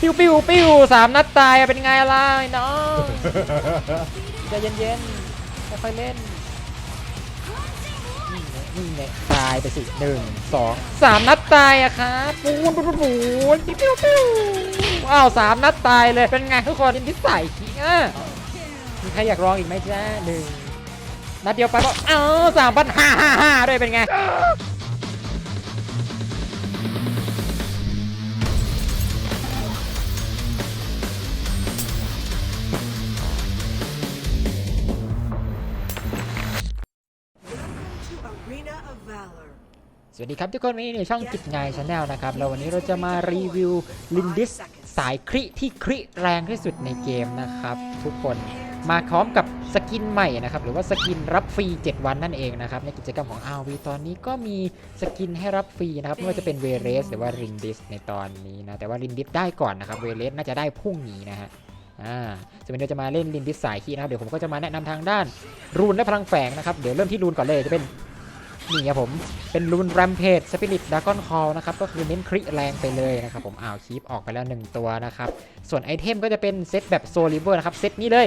ปิ้วปิ้วปิ้วสามนัดตายอะเป็นไงล่ะไอ้น้องใจเย็นๆค่อยๆเล่นนี่ไงนี่ไงตายไปสิหนึ่งสองสามนัดตายอะครับปูนปูนปูนปูนปิ้วปิ้วปิ้วอ้าวสามนัดตายเลยเป็นไงทุกคนที่ใส่ขี้อะมีใครอยากลองอีกไหมจ๊ะหนึ่งนัดเดียวไปก็เอ้าสามพันห้าห้าห้าด้วยเป็นไง สวัสดีครับทุกคนวันนี้ในช่องจิตไงชาแนลนะครับแล้ววันนี้เราจะมารีวิวลินดิสสายคริที่คริแรงที่สุดในเกมนะครับ ทุกคนมาพร้อมกับสกินใหม่นะครับ หรือว่าสกินรับฟรี 7 วันนั่นเองนะครับ ในกิจกรรมของ RV ตอนนี้ก็มีสกินให้รับฟรีนะครับ ไม่ว่าจะเป็นเวเรสหรือว่าลินดิสในตอนนี้นะ แต่ว่าลินดิสได้ก่อนนะครับ เวเรสน่าจะได้พรุ่งนี้นะฮะอ่าส่วนวันนี้เราจะมาเล่นลินดิสสายคีนะครับ เดี๋ยวผมก็จะมาแนะนำทางด้าน รูนและพลังแฝงนะครับ เดี๋ยวเริ่มที่รูนก่อนเลยจะเป็น นี่ครับผมเป็นรูนแรมเพจสปิริตดากอนคอลนะครับก็คือเน้นคริแรงไปเลยนะครับผมอ้าวคีปออกไปแล้ว 1 ตัวนะครับส่วนไอเทมก็จะเป็นเซตแบบโซลิเวอร์นะครับเซตนี้เลย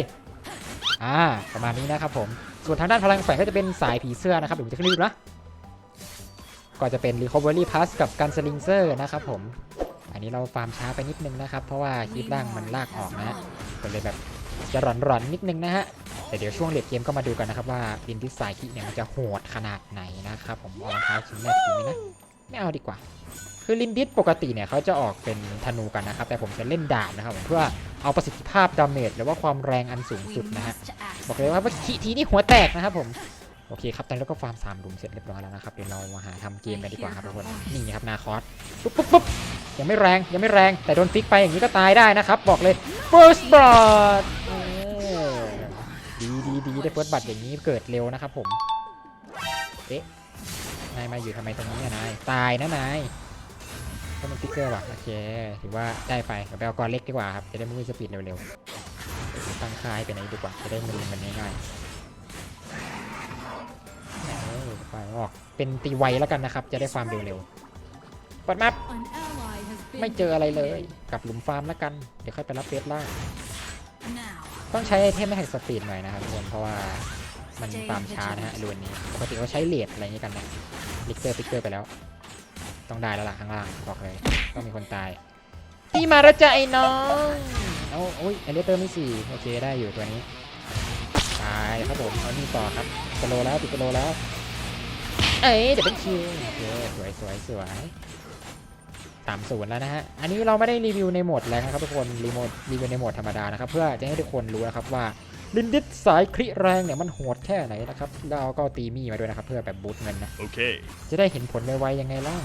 อ่าประมาณนี้นะครับผมส่วนทางด้านพลังแฝงก็จะเป็นสายผีเสื้อนะครับเดี๋ยวผมจะขึ้นรีบนะก็จะเป็น Recovery Pass กับการสลิงเซอร์นะครับผมอันนี้เราฟาร์มช้าไปนิดนึงนะครับ เพราะว่าคลิปล่างมันลากออกนะฮะก็เลยแบบ จะร้อนๆนิดนึงนะฮะแต่เดี๋ยวช่วงเลดเกมก็มาดูกันนะครับว่าลินดิสสายคิเนี่ยมันจะโหดขนาดไหนนะครับผมเอารองเท้าชิ้นแรกทีไหมนะไม่เอาดีกว่า คือลินดิสปกติเนี่ยเขาจะออกเป็นธนูกันนะครับ แต่ผมจะเล่นดาบนะครับเพื่อเอาประสิทธิภาพดาเมจหรือว่าความแรงอันสูงสุดนะฮะบอกเลยว่าคิทีนี่หัวแตกนะครับผมโอเคครับตอนนี้ก็ฟาร์มสามลุมเสร็จเรียบร้อยแล้วนะครับเดี๋ยวเรามาหาทำเกมกันดีกว่าครับทุกคนนี่ครับนาคอสปุ๊บปุ๊บปุ๊บยังไม่แรงยังไม่แรงแต่โดนฟิกไปอย่างนี้ก็ตายได้นะครับบอกเลย first blood ดีดีดีได้เฟิร์สบัตรอย่างนี้เกิดเร็วนะครับผมเอ๊ะนายมาอยู่ทำไมตรงนี้นายตายนะนายก็มันติ๊กเกอร์ว่ะโอเคถือว่าได้ไปเดี๋ยวไปเอากรเล็กดีกว่าครับจะได้ไม่มีสปีดเร็วๆตั้งค่ายไปไหนดีกว่าจะได้มือมันง่ายๆไปออกเป็นตีไวแล้วกันนะครับ จะได้ฟามเร็วๆปิดมาไม่เจออะไรเลยกลับหลุมฟาร์มแล้วกัน เดี๋ยวค่อยไปรับเฟสล่า ต้องใช้ไอเทมไม่แห่งสปีดหน่อยนะครับทุกคนเพราะว่ามันตามช้านะฮะรูนนี้ปกติเขาใช้เลดอะไรอย่างนี้กันนะลิกเตอร์ปิกเกอร์ไปแล้ว ต้องได้แล้วล่ะข้างล่างบอกเลยต้องมีคนตายพี่มาแล้วจ้ะไอ้น้องเอาโอ้ยเอเลเตอร์ไม่สี่โอเคได้อยู่ตัวนี้ตายครับผมเอานี่ต่อครับสโลแล้วติดสโลแล้ว เอ้ยเดี๋ยวเป็นคิวโอเคสวยสวยสวย สามศูนย์แล้วนะฮะ อันนี้เราไม่ได้รีวิวในโหมดแรงนะครับทุกคนรีโมทรีวิวในโหมดธรรมดานะครับ เพื่อจะให้ทุกคนรู้นะครับว่าลินดิสสายคริแรงเนี่ยมันโหดแค่ไหนนะครับแล้วเราก็ตีมี่มาด้วยนะครับ เพื่อแบบบูตเงินนะ Okay. จะได้เห็นผลไวๆยังไงล่ะ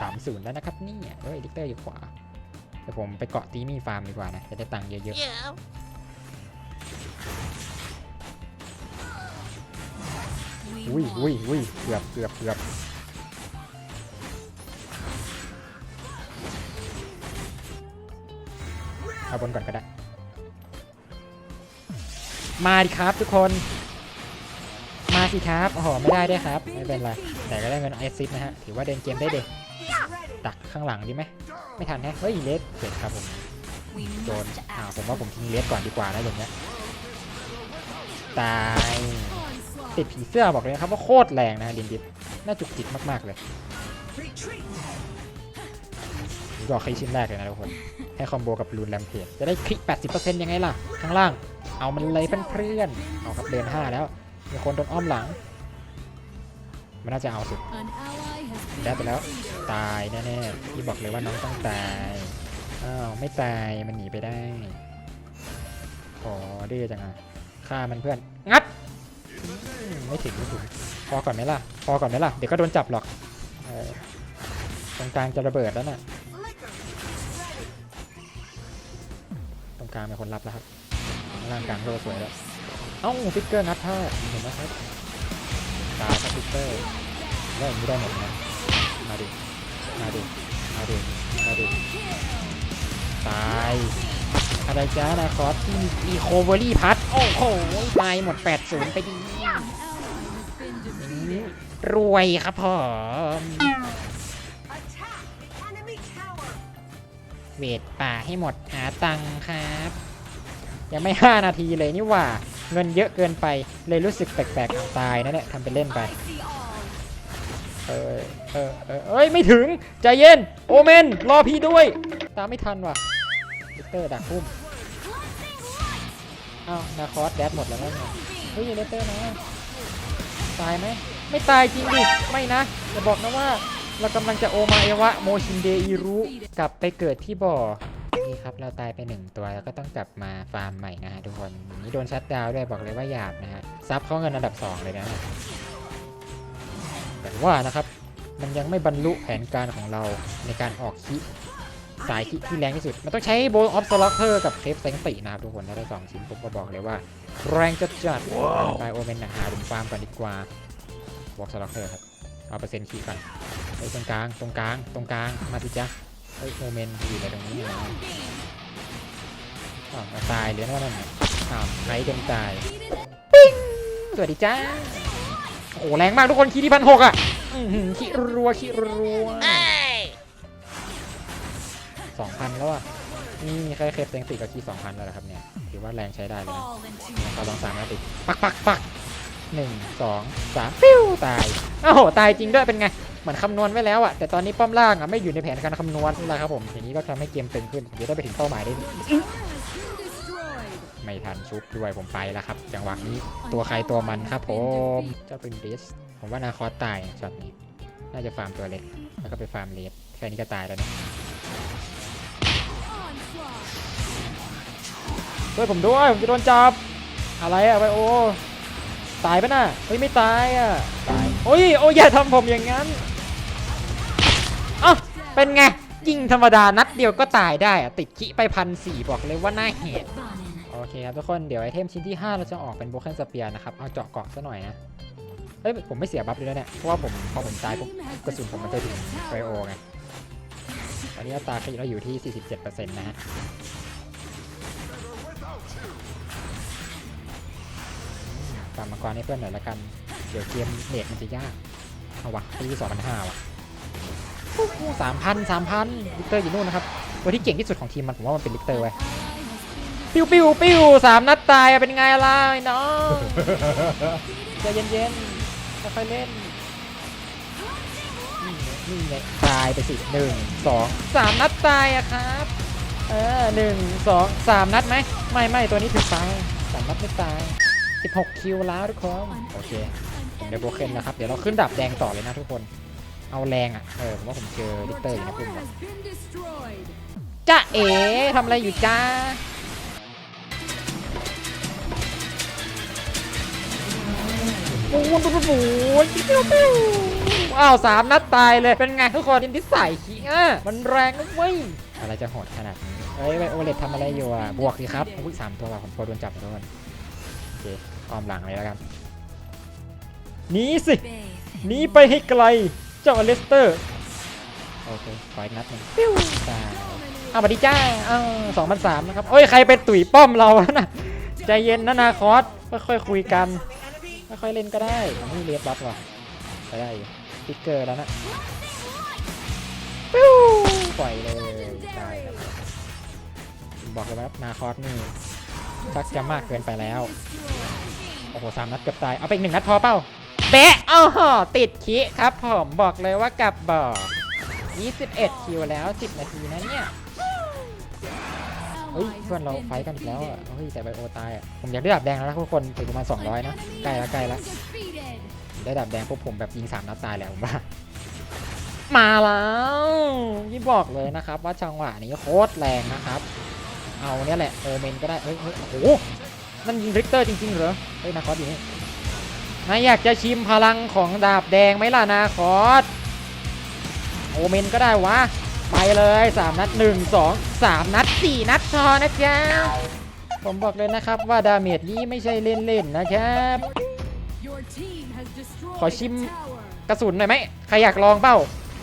สามศูนย์แล้วนะครับนี่เอ้ยลิกเตอร์อยู่ขวาเดี๋ยวผมไปเกาะตีมี่ฟาร์มดีกว่านะจะได้ตังค์เยอะๆอุ้ยอุ้ยอุ้ยเกือบเกือบเกือบ เอาบนก่อนก็ได้ มาดิครับทุกคน มาสิครับโอ้โหไม่ได้ด้วยครับ ไม่เป็นไร แต่ก็ได้เงินไอซิสนะฮะ ถือว่าเดินเกมได้เด็ดักข้างหลังดีไหม ไม่ทันแฮะ เฮ้ยเลสเสร็จครับผม โดนอ้าวผมว่าผมทิ้งเลสก่อนดีกว่านะอย่างเงี้ย ตายติดผีเสื้อบอกเลยครับว่าโคตรแรงนะลินดิสน่าจุกจิกมาก ๆ เลยนี่ก็คลิกชิ้นแรกเลยนะทุกคน ให้คอมโบกับรูนแรมเพจจะได้คลิก 80%ยังไงล่ะ ข้างล่าง เอามันเลยเพื่อนๆเอาครับเดิน5 แล้ว มีคนโดนอ้อมหลัง มันน่าจะเอาสุดได้ไปแล้ว ตายแน่ๆพี่บอกเลยว่าน้องต้องตาย อ้าว ไม่ตาย มันหนีไปได้ขอดื้อจังอะฆ่ามันเพื่อน งัด ไม่ถึงไม่ถึงพอก่อนไหมล่ะ พอก่อนไหมล่ะ เดี๋ยวก็โดนจับหรอกตรงกลางจะระเบิดแล้วน่ะ กลางเป็นคนรับแล้วครับล่างกลางโลสวยแล้วเอ้าฟิกเกอร์งัดพลาดเห็นไหมครับตายครับฟิกเกอร์แล้วอย่างนี้ได้หมดนะมาดิมาดิมาดิมาดิตายอะไรจ้านาคอสที่มีโคเวอรี่พัดโอ้โหตายหมด8-0ไปดีอย่างนี้รวยครับผม เวทป่าให้หมดหาตังครับ ยังไม่ 5 นาทีเลยนี่ว่า เงินเยอะเกินไปเลยรู้สึกแปลกๆเอาตายนะเนี่ยทำเป็นเล่นไป เออเออเออเอ้ย ไม่ถึง ใจเย็น โอเมน รอพี่ด้วย ตามไม่ทันว่ะวิเตอร์ดักพุ่มอ้าวนาคอสแดดหมดแล้วนั่นไงเฮ้ยเลสเตอร์นะ ตายไหม ไม่ตายจริงดิ ไม่นะ อย่าบอกนะว่า เรากำลังจะโอมาเอวะโมชินเดอิรุกลับไปเกิดที่บ่อนี่ครับเราตายไปหนึ่งตัวแล้วก็ต้องกลับมาฟาร์มใหม่นะฮะทุกคนอย่างนี้โดนชัดดาวน์ด้วยบอกเลยว่าหยาบนะฮะซับเขาเงินอันดับ 2 เลยนะแต่ว่านะครับมันยังไม่บรรลุแผนการของเราในการออกคิสายคิที่แรงที่สุด มันต้องใช้โบออฟสล็อกเทอร์กับเคฟเซงตินะครับทุกคนถ้าได้สองชิ้นผมก็บอกเลยว่า แรงจัดจัดไปโอเมนหนักหาดุมฟาร์มก่อนดีกว่าบล็อกสล็อกเทอร์ครับเอาเปอร์เซ็นต์คีก่อนเฮ้ยตรงกลางตรงกลางตรงกลางมาสิจ๊ะเฮ้ยโอเมนต์อยู่อะไรตรงนี้นะอ้าวตายเหลือนั่นนั่นน่ะอ้าวไรเดิมตายปิ้งสวัสดีจ้าโอ้โหแรงมากทุกคนคีที่พันหกอะอื้อหือคีรัวคีรัวสองพันแล้วอะนี่ใครเคฟเซงติกับคีสองพันแล้วครับเนี่ยถือว่าแรงใช้ได้เลยนะเราลองสามนาทีปักปักปักหนึ่งสองสามปิ้วตายโอ้โหตายจริงด้วยเป็นไง เหมือนคำนวณไว้แล้วอะแต่ตอนนี้ป้อมล่างอะไม่อยู่ในแผนการคำนวณนี่แหละครับผมอย่างนี้ก็ทำให้เกมตึงขึ้นเดี๋ยวได้ไปถึงเป้าหมายได้ไม่ทันชุบด้วยผมไปแล้วครับ จังหวะนี้ตัวใครตัวมันครับผมเจ้าเป็นเดสผมว่านาคอสตายช็อตนี้ น่าจะฟาร์มตัวเล็ก แล้วก็ไปฟาร์มเลสแค่นี้ก็ตายแล้วนะช่วยผมด้วยผมจะโดนจับ อะไรอะไปโอตายปะน่ะเฮ้ยไม่ตายอะตายโอ้ยโอ้ยอย่าทำผมอย่างนั้น เอ้าเป็นไงยิงธรรมดานัดเดียวก็ตายได้อะติดคิไปพันสี่บอกเลยว่าน่าเหตุโอเคครับทุกคนเดี๋ยวไอเทมชิ้นที่ 5 เราจะออกเป็นโบเคนสเปียร์นะครับ เอาเจาะเกาะซะหน่อยนะ เฮ้ย ผมไม่เสียบัฟเลยนะเนี่ย เพราะว่าผมพอผมตายปุ๊บกระสุนผมมันจะถึงไฟโอไงตอนนี้อัตาคลิเราอยู่ที่ 47%นะฮะตามมังกรให้เพื่อนหน่อยละกัน เดี๋ยวเกมเลทมันจะยาก เอาวะตีสองพันห้าวะ สามพันสามพันลิกเตอร์อยู่นู่นนะครับตัวที่เก่งที่สุดของทีมมันผมว่ามันเป็นลิกเตอร์ไว้ยปิ้วปิ้วปิ้วสามนัดตายอะเป็นไงล่ะไอ้น้องใจเย็นๆค่อยๆเล่นนี่ไงนี่ไงตายไปสิหนึ่งสองสามนัดตายอะครับเออหนึ่งสองสามนัดไหมไม่ไม่ตัวนี้ถึงตายสามนัดไม่ตาย 16 คิวแล้วทุกคน โอเค ผมได้โบเคนแล้วครับ เดี๋ยวเราขึ้นดับแดงต่อเลยนะทุกคน เอาแรงอะ เออผมว่าผมเจอลิกเตอร์อยู่นะพุ่มอะจ้าเอ๋ทำอะไรอยู่จ้าปูนปูนปูนปิ้วปิ้วอ้าวสามนัดตายเลยเป็นไงทุกคนยินที่ใส่ขี้อะมันแรงนะเว้ยอะไรจะโหดขนาดนี้เอ้ยไวโอเลตทำอะไรอยู่อะบวกสิครับอุ้ยสามตัวว่ะผมกลัวโดนจับโดนโอเคอ้อมหลังเลยแล้วกันหนีสิหนีไปให้ไกล เจ้าอเลสเตอร์ โอเคขออีกนัดหนึ่งปิ้วตายเอามาดีจ้าเอ้าสองพันสามนะครับโอ้ย ใครไปตุ๋ยป้อมเราวะนะ ใจเย็นนะนาคอสค่อยๆคุยกัน ค่อยๆเล่นก็ได้ผมไม่เลียบบัฟว่ะไปได้อยู่ติ๊กเกอร์แล้วนะปิ้วปล่อยเลยได้ครับบอกเลยว่านาคอสนี่ชักจะมากเกินไปแล้ว โอ้โหสามนัดเกือบตาย เอาไปอีกหนึ่งนัดพอเป้า เบะอ้าวติดคิครับผมบอกเลยว่ากลับบ่อ21 คิวแล้ว 10 นาทีนะเนี่ยเฮ้ยเพื่อนเราไฟกันอีกแล้วอะเฮ้ยแต่ไบโอตายอะผมอยากได้ดับแดงแล้วนะทุกคนถึงประมาณ200นะใกล้ล้วใกล้ล้วได้ดับแดงพวกผมแบบยิง3นัดตายแล้วผมว่ามาแล้วที่บอกเลยนะครับ ว่าจังหวะนี้โคตรแรงนะครับ เอาเนี่ยแหละโอเมนก็ได้เฮ้ยโอ้โหนั่นยิงริกเตอร์จริงๆเหรอเฮ้ยนาคอสอยู่นี่ นายอยากจะชิมพลังของดาบแดงไหมล่ะนาคอสโอเมนก็ได้วะ ไปเลย 3 นัด 1 2 3 นัด 4 นัดพอนะจ๊ะ ผมบอกเลยนะครับว่าดาเมจนี้ไม่ใช่เล่นๆนะครับ ขอชิมกระสุนหน่อยไหมใครอยากลองเป้า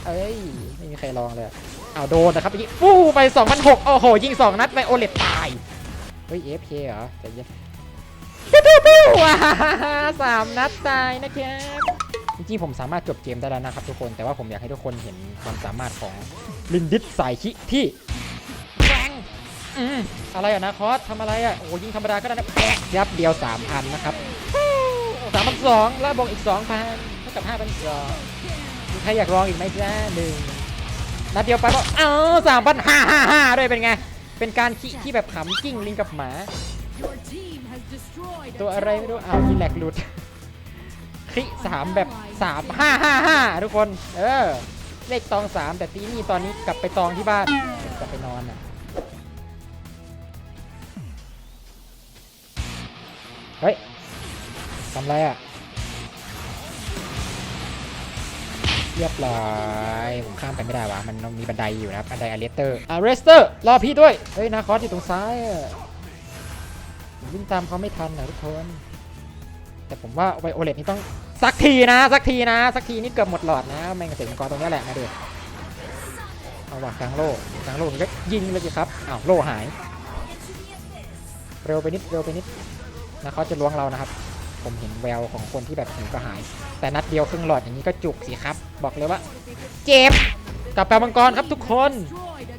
เอ้ย ไม่มีใครลองเลยเอาโดนนะครับเมื่อกี้ฟู้ไป 2,006 โอ้โห ยิง 2 นัดไปโอเลตตาย เฮ้ย AFK เหรอใจเย็น ปิ้วปิ้วปิ้วอ่าฮ่าฮ่าสามนัดตายนะครับจริงๆผมสามารถจบเกมได้แล้วนะครับทุกคนแต่ว่าผมอยากให้ทุกคนเห็นความสามารถของลินดิสสายคิที่อืมอะไรอะนะคอสทำอะไรอะโอ้ยิงธรรมดาก็ได้นะแอะยับเดียว3พันนะครับสามพันสองแล้วบวกอีก2พันเท่ากับ5พันสองใครอยากลองอีกไหมจ้าหนึ่งนัดเดียวไปก็เอ้าสามพันห้าห้าห้าด้วยเป็นไง เป็นการขี้ที่แบบขำกิ้งลิงกับหมา Your team has destroyed ตัวอะไรไม่รู้อ้าวมีแหลกหลุดคลิสามแบบสามห้าห้าห้าทุกคน เออ เลขตองสามแต่ตีนี่ตอนนี้กลับไปตองที่บ้านกลับไปนอนอะเฮ้ยทำไรอะ เรียบร้อยผมข้ามไปไม่ได้วะมันต้องมีบันไดอยู่นะครับบันไดอเลสเตอร์อะเรสเตอร์รอพี่ด้วย เฮ้ยนาคอสอยู่ตรงซ้ายอะผม วิ่งตามเขาไม่ทันนะทุกคน แต่ผมว่าไวโอเลตนี่ต้องสักทีนะ สักทีนะ สักทีนี่เกือบหมดหลอดนะแมงกระเสงกรตรงนี้แหละนะเด็กเอาว่ะกลางโล่กลางโล่ก็ยิงเลยสิครับอ้าวโล่หาย เร็วไปนิดเร็วไปนิดนะเขาจะล้วงเรานะครับ ผมเห็นแววของคนที่แบบหิวกระหาย แต่นัดเดียวครึ่งหลอดอย่างนี้ก็จุกสิครับ บอกเลยว่า เจ็บกลับไปมังกรครับทุกคน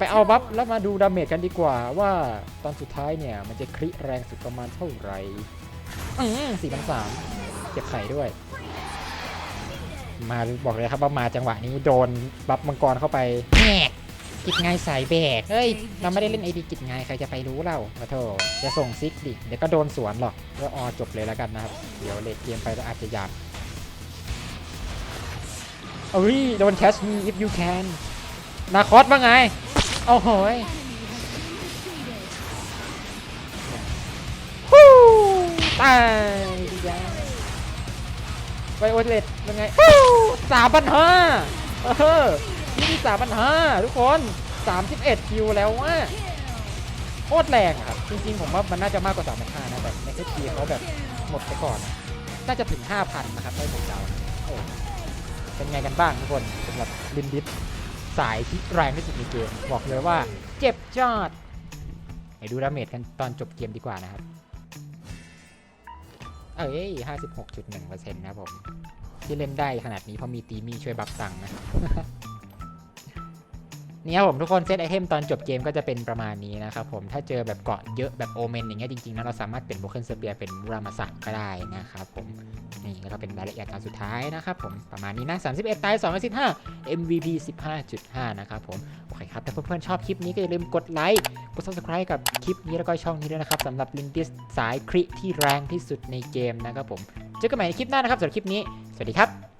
ไปเอาบัฟแล้วมาดูดาเมจกันดีกว่าว่าตอนสุดท้ายเนี่ย มันจะคลิแรงสุดประมาณเท่าไหร่อืมสี่พันสามเก็บไข่ด้วย มาบอกเลยครับว่ามาจังหวะนี้โดนบัฟมังกรเข้าไปแหกกิจไงสายแบก เฮ้ย เราไม่ได้เล่นไอดีกิจไงใครจะไปรู้เราขอโทษจะส่งซิกดิ เดี๋ยวก็โดนสวนหรอกก็ออจบเลยแล้วกันนะครับ เดี๋ยวเลทเกมไปแล้วอาจจะยากเอ้ย โดน catch me if you can นาคอสว่าไง โอ้โหฮู้ตายดีจ้าไวโอเลตเป็นไงฮู้สามพันห้าเออนี่สามพันห้าทุกคนสามสิบเอ็ดคิวแล้วว่าโคตรแรงครับ จริงๆ ผมว่ามันน่าจะมากกว่าสามพันห้านะ แต่ในเอทีเขาแบบหมดไปก่อน น่าจะถึงห้าพันนะครับให้ผมเดาโอ้เป็นไงกันบ้างทุกคนสำหรับลินดิส สายที่แรงที่สุดในเกม บอกเลยว่าเจ็บจอดไปดูดาเมจกันตอนจบเกมดีกว่านะครับ เอ้ย56.1%นะครับผม ที่เล่นได้ขนาดนี้เพราะมีตีมีช่วยบัฟตังนะ เนี่ยผมทุกคนเซตไอเทมตอนจบเกมก็จะเป็นประมาณนี้นะครับผมถ้าเจอแบบเกาะเยอะแบบโอเมนอย่างเงี้ยจริงๆนะเราสามารถเปลี่ยนโบเคิลเซเปียเป็นรามาสะก็ได้นะครับผมนี่แล้วก็เป็นรายละเอียดตอนสุดท้ายนะครับผมประมาณนี้นะ 31 ตาย2 15 MVP 15.5 นะครับผมโอเคครับ ถ้าเพื่อนๆชอบคลิปนี้ก็อย่าลืมกดไลค์กด subscribe กับคลิปนี้แล้วก็ช่องนี้ด้วยนะครับสำหรับลินดิสสายคริที่แรงที่สุดในเกมนะครับผมเจอกันใหม่ในคลิปหน้านะครับสำหรับคลิปนี้ สวัสดีครับ